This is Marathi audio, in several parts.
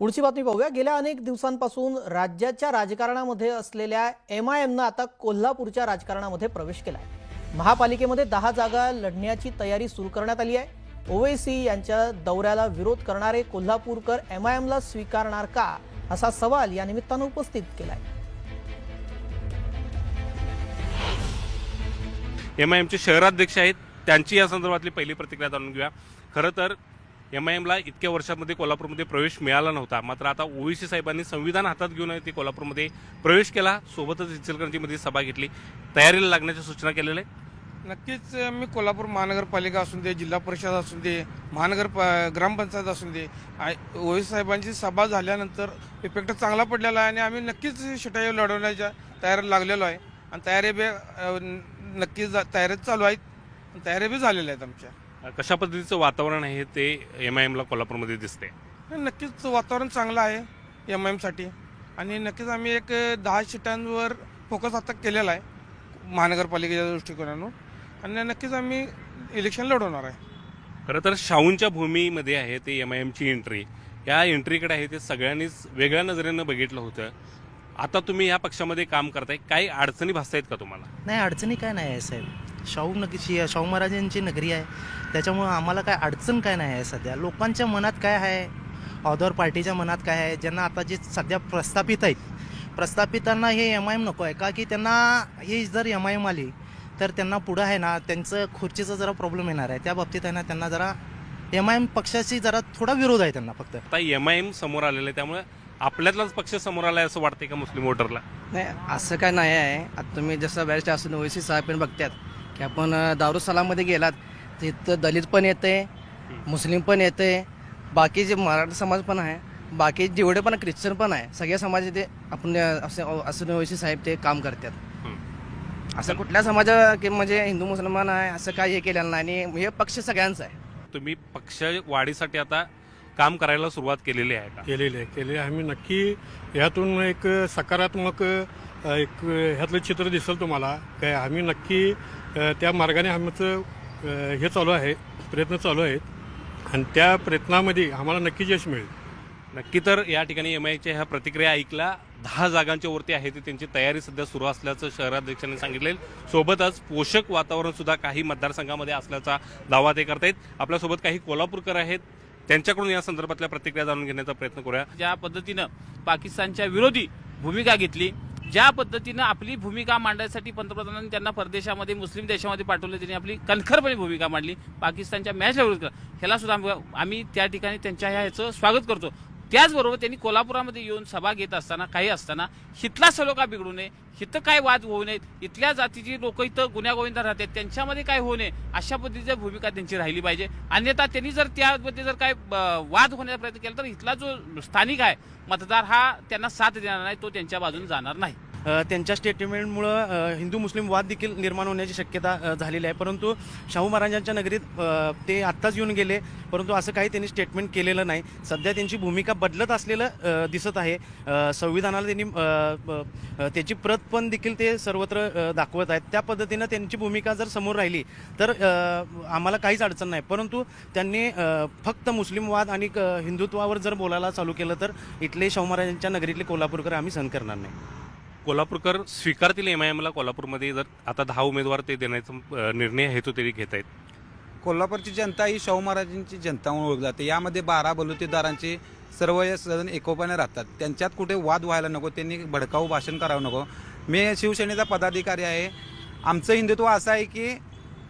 पुढची बातमी पाहूया. गेल्या अनेक दिवसांपासून राज्याच्या राजकारणामध्ये असलेल्या एम आय एमनं आता कोल्हापूरच्या राजकारणामध्ये प्रवेश केला आहे महापालिकेमध्ये दहा जागा लढण्याची तयारी सुरू करण्यात आली आहे. ओवैसी यांच्या दौऱ्याला विरोध करणारे कोल्हापूरकर एम आय एमला स्वीकारणार का असा सवाल या निमित्तानं उपस्थित आहे एम आय एमचे शहराध्यक्ष आहेत. त्यांची या संदर्भातली पहिली प्रतिक्रिया जाणून घेऊया. खरं तर एम आय एमला इतक्या वर्षामध्ये कोल्हापूरमध्ये प्रवेश मिळाला नव्हता. मात्र आता ओवीसी साहेबांनी संविधान हातात घेऊन ते कोल्हापूरमध्ये प्रवेश केला. सोबतच इचलकरंजीमध्ये सभा घेतली. तयारीला लागण्याच्या सूचना केलेल्या? आहेत नक्कीच मी कोल्हापूर महानगरपालिका असून दे जिल्हा परिषद असून दे महानगर प- ग्रामपंचायत असून दे आय- साहेबांची सभा झाल्यानंतर इफेक्ट चांगला पडलेला आहे आणि आम्ही नक्कीच शिटाई लढवण्याच्या तयारीला लागलेलो आहे. आणि तयारी बी नक्कीच जा- तयारी चालू आहेत. तयारी बी झालेल्या आहेत आमच्या. कशा पद्धतीचं वातावरण आहे ते एम आय एमला कोल्हापूरमध्ये दिसते नक्कीच वातावरण चांगलं आहे एम आय एमसाठी आणि नक्कीच आम्ही एक दहा सीटांवर फोकस आता केलेला आहे महानगरपालिकेच्या दृष्टिकोनातून. आणि नक्कीच आम्ही इलेक्शन लढवणार आहे. खरं तर शाहूंच्या भूमीमध्ये आहे ते एम आय एमची एंट्री या एंट्रीकडे आहे ते सगळ्यांनीच वेगळ्या नजरेनं बघितलं होतं. आता तुम्ही या पक्षामध्ये काम करताय. काही अडचणी भासतायत का तुम्हाला? नाही अडचणी काय नाही आहे साहेब. शाहू नग शाहू महाराजांची नगरी आहे. त्याच्यामुळं आम्हाला काय अडचण काय नाही आहे सध्या. लोकांच्या मनात काय आहे? ऑदर पार्टीच्या मनात काय आहे? ज्यांना आता जे सध्या प्रस्थापित आहेत. प्रस्थापितांना हे एम आय एम नको आहे. का की त्यांना ही जर एम आय एम आली तर त्यांना पुढं आहे ना त्यांचं खुर्चीचा जरा प्रॉब्लेम येणार आहे. त्या बाबतीत आहे ना त्यांना जरा एम आय एम पक्षाशी जरा थोडा विरोध आहे त्यांना फक्त. आता एम आय एम समोर आलेलं आहे. त्यामुळे आपल्यातलाच पक्ष समोर आलाय असं वाटतंय का मुस्लिम वोटरला नाही असं काय नाही आहे. आता तुम्ही जसं बॅरिस्ट असून ओवीसी साहेब पण बघतात की आपण अं, दारुसलामध्ये गेलात तिथं दलित पण येते मुस्लिम पण येते बाकी जे मराठा समाज पण आहे बाकी जेवढे पण ख्रिश्चन पण आहे सगळ्या समाज ते आपण अं, असे असं ओवीसी साहेब ते काम करतात. असं कुठल्या समाजा की म्हणजे हिंदू मुसलमान आहे असं काही हे केलेलं नाही आणि हे पक्ष सगळ्यांचा आहे. तुम्ही पक्ष वाढीसाठी आता काम करायला सुरुवात केलेली आहे का? केलेले आहे केलेले आहे. आम्ही नक्की ह्यातून एक सकारात्मक एक ह्यातलं चित्र दिसेल तुम्हाला. काय आम्ही नक्की त्या मार्गाने आमचं हे चालू आहे प्रयत्न चालू आहेत. आणि त्या प्रयत्नामध्ये आम्हाला नक्कीच यश मिळेल. नक्की तर या ठिकाणी एम आयच्या ह्या प्रतिक्रिया ऐकल्या दहा जागांच्या वरती आहे ती त्यांची तयारी सध्या सुरू असल्याचं शहराध्यक्षांनी सांगितले सोबतच पोषक वातावरण सुद्धा काही मतदारसंघामध्ये असल्याचा दावा ते करतायत आपल्यासोबत काही कोल्हापूरकर आहेत. त्यांच्याकडून या संदर्भातल्या प्रतिक्रिया जाणून घेण्याचा प्रयत्न करूया. ज्या पद्धतीनं पाकिस्तानच्या विरोधी भूमिका घेतली ज्या पद्धतीनं आपली भूमिका मांडण्यासाठी पंतप्रधानांनी त्यांना परदेशामध्ये मुस्लिम देशामध्ये पाठवलं त्यांनी आपली कणखरपणे भूमिका मांडली पाकिस्तानच्या मॅचला विरोध केला ह्याला सुद्धा आम्ही- आम्ही त्या ठिकाणी त्यांच्या ह्या ह्याचं स्वागत करतो. त्याचबरोबर त्यांनी कोल्हापुरामध्ये येऊन सभा घेत असताना काही असताना हितला सलोखा बिघडू नये हिथं काय वाद होऊ नयेत इथल्या जातीची लोक इथं गुन्ह्यागोविंदा राहतात त्यांच्यामध्ये काय होऊ नये अशा पद्धतीची भूमिका त्यांची राहिली पाहिजे. अन्यथा त्यांनी जर त्यामध्ये जर काय वाद होण्याचा प्रयत्न केला तर इथला जो स्थानिक आहे मतदार हा त्यांना साथ देणार नाही तो त्यांच्या बाजूने जाणार नाही. त्यांच्या स्टेटमेंटमुळं हिंदू मुस्लिम वाद देखील निर्माण होण्याची शक्यता झालेली आहे. परंतु शाहू महाराजांच्या नगरीत ते आत्ताच येऊन गेले परंतु असं काही त्यांनी स्टेटमेंट केलेलं नाही. सध्या त्यांची भूमिका बदलत असलेलं दिसत आहे. संविधानाला त्यांनी त्याची प्रत पण देखील ते सर्वत्र दाखवत आहेत. त्या पद्धतीनं त्यांची भूमिका जर समोर राहिली तर आम्हाला काहीच अडचण नाही. परंतु त्यांनी फक्त मुस्लिम वाद आणि क- हिंदुत्वावर जर बोलायला चालू केलं तर इथले शाहू महाराजांच्या नगरीतले कोल्हापूरकर आम्ही सहन करणार नाही. कोल्हापूरकर स्वीकारतील एम आय एमला कोल्हापूरमध्ये जर आता दहा उमेदवार ते देण्याचा निर्णय निर्णय हेतू तरी घेत आहेत. कोल्हापूरची जनता ही शाहू महाराजांची जनता म्हणून ओळखली जाते. यामध्ये बारा बलुतेदारांचे सर्व सदन एकोपाने राहतात. त्यांच्यात कुठे वाद व्हायला नको त्यांनी भडकाऊ भाषण करावं नको. मी शिवसेनेचा पदाधिकारी आहे. आमचं हिंदुत्व असं आहे की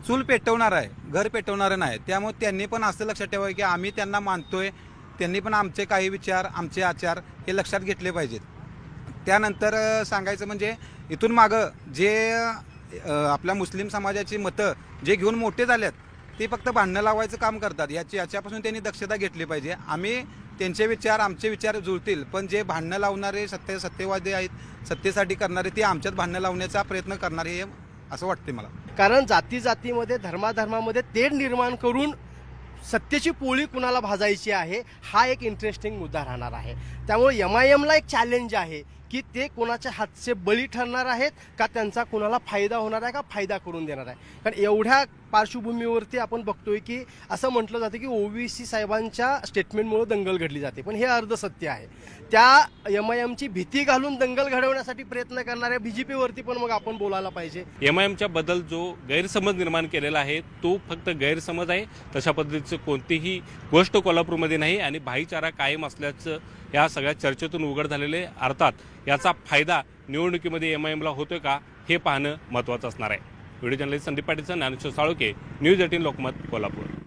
चूल पेटवणार आहे घर पेटवणारं नाही. त्यामुळे त्यांनी पण असं लक्षात ठेवावं की आम्ही त्यांना मानतोय. त्यांनी पण आमचे काही विचार आमचे आचार हे लक्षात घेतले पाहिजेत. त्यानंतर सांगायचं म्हणजे इथून मागं जे आपल्या मुस्लिम समाजाची मतं जे घेऊन मोठे झालेत ते फक्त भांडणं लावायचं काम करतात. याची याच्यापासून त्यांनी दक्षता घेतली पाहिजे. आम्ही त्यांचे विचार आमचे विचार जुळतील पण जे भांडणं लावणारे सत्य सत्यवादी आहेत सत्तेसाठी करणारे ते आमच्यात भांडणं लावण्याचा प्रयत्न करणारे हे असं वाटते मला. कारण जाती जातीमध्ये धर्माधर्मामध्ये तेढ निर्माण करून सत्तेची पोळी कुणाला भाजायची आहे हा एक इंटरेस्टिंग मुद्दा राहणार आहे. त्यामुळे एम आय एमला एक चॅलेंज आहे. की ते कोणाच्या हातचे बळी ठरणार आहेत का त्यांचा कोणाला फायदा होणार आहे का फायदा करून देणार आहे? कारण एवढ्या पार्श्वभूमीवरती आपण बघतोय की असं म्हटलं जातं की ओबीसी साहेबांच्या स्टेटमेंटमुळे दंगल घडली जाते. पण हे अर्ध सत्य आहे. त्या एम आय एमची भीती घालून दंगल घडवण्यासाठी प्रयत्न करणाऱ्या बीजेपीवरती पण मग आपण बोलायला पाहिजे. एम आय एमच्या बद्दल जो गैरसमज निर्माण केलेला आहे तो फक्त गैरसमज आहे. तशा पद्धतीचं कोणतीही गोष्ट कोल्हापूरमध्ये नाही आणि भाईचारा कायम असल्याचं या सगळ्या चर्चेतून उघड झालेले अर्थात याचा फायदा निवडणुकीमध्ये एम आय एमला होतोय का हे पाहणं महत्त्वाचं असणार आहे. व्हिडिओ जर्नलिस्ट संदीप पाटीलचं ज्ञानेश्वर साळुके न्यूज एटीन लोकमत कोल्हापूर.